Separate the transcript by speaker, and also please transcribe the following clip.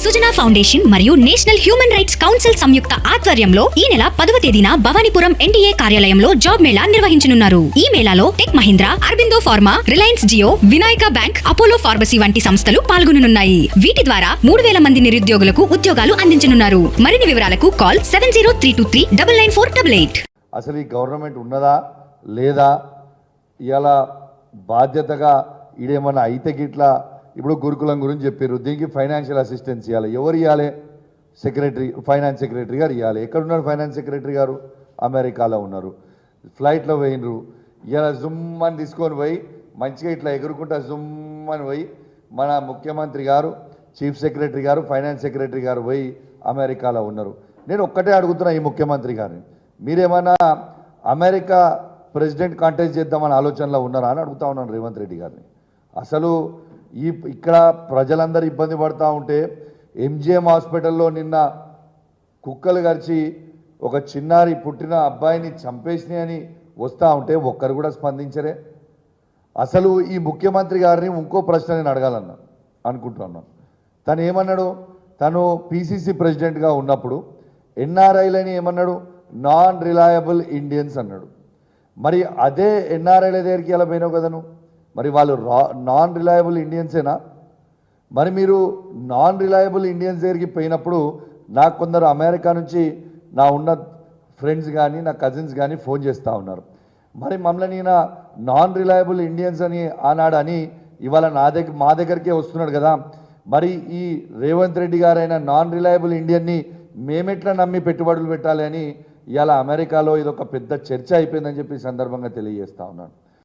Speaker 1: Sujana foundation మరియు national human rights council సంయుక్త ఆధ్వర్యంలో ఈ నెల పదవ తేదీన భవానీపురం ఎన్డీఏ కార్యాలయంలో జాబ్ మేళా నిర్వహించనున్నారు. ఈ మేళాలో Tech Mahindra Aurobindo pharma Reliance Jio Vinayaka bank Apollo pharmacy వంటి సంస్థలు పాల్గొననున్నాయి. వీటి ద్వారా మూడు వేల మంది నిరుద్యోగులకు ఉద్యోగాలు అందించనున్నారు. మరిన్ని వివరాలకు call seven zero three two three double nine four double eight.
Speaker 2: అసలు ఈ గవర్నమెంట్ ఉన్నదా? లేదా? ఇలా బాధ్యతగా ఈడేమన్నా అయితే గిట్లా ఇప్పుడు గురుకులం గురించి చెప్పారు. దీనికి ఫైనాన్షియల్ అసిస్టెన్స్ ఇవ్వాలి ఎవరు ఇవ్వాలి సెక్రటరీ ఫైనాన్స్ సెక్రటరీ గారు ఇవ్వాలి ఎక్కడున్నారు ఫైనాన్స్ సెక్రటరీ గారు? అమెరికాలో ఉన్నారు. ఫ్లైట్లో పోయినరు ఇలా జుమ్ అని తీసుకొని పోయి మంచిగా ఇట్లా ఎగురుకుంటా జుమ్ అని పోయి మన ముఖ్యమంత్రి గారు చీఫ్ సెక్రటరీ గారు ఫైనాన్స్ సెక్రటరీ గారు పోయి అమెరికాలో ఉన్నారు. నేను ఒక్కటే అడుగుతున్నా ఈ ముఖ్యమంత్రి గారిని. మీరేమన్నా అమెరికా ప్రెసిడెంట్ కాంటెస్ట్ చేద్దామని ఆలోచనలో ఉన్నారా అని అడుగుతా ఉన్నాను రేవంత్ రెడ్డి గారిని. అసలు ఈ ఇక్కడ ప్రజలందరూ ఇబ్బంది పడుతూ ఉంటే ఎంజిఎం హాస్పిటల్లో నిన్న కుక్కలు గరిచి ఒక చిన్నారి పుట్టిన అబ్బాయిని చంపేసినాయని అని వస్తూ ఉంటే ఒక్కరు కూడా స్పందించరే. అసలు ఈ ముఖ్యమంత్రి గారిని ఇంకో ప్రశ్న నేను అడగాలన్నా అనుకుంటున్నాను తను ఏమన్నాడు? తను పీసీసీ ప్రెసిడెంట్గా ఉన్నప్పుడు ఎన్ఆర్ఐలని ఏమన్నాడు? నాన్ రిలయబుల్ ఇండియన్స్ అన్నాడు. మరి అదే ఎన్ఆర్ఐల దగ్గరికి ఎలా పోయినావు కదను? మరి వాళ్ళు రా నాన్ రిలయబుల్ ఇండియన్సేనా మరి మీరు నాన్ రిలయబుల్ ఇండియన్స్ దగ్గరికి పోయినప్పుడు నాకు కొందరు అమెరికా నుంచి నా ఉన్న ఫ్రెండ్స్ కానీ నా కజిన్స్ కానీ ఫోన్ చేస్తూ ఉన్నారు. మరి మమ్మల్ని నేను నాన్ రిలయబుల్ ఇండియన్స్ అని ఆనాడు అని ఇవాళ నా దగ్గర మా దగ్గరికే వస్తున్నాడు కదా. మరి ఈ రేవంత్ రెడ్డి గారైన నాన్ రిలయబుల్ ఇండియన్ని మేమెట్లా నమ్మి పెట్టుబడులు పెట్టాలి అని ఇవాళ అమెరికాలో ఇదొక పెద్ద చర్చ అయిపోయిందని చెప్పి సందర్భంగా తెలియజేస్తా ఉన్నాను.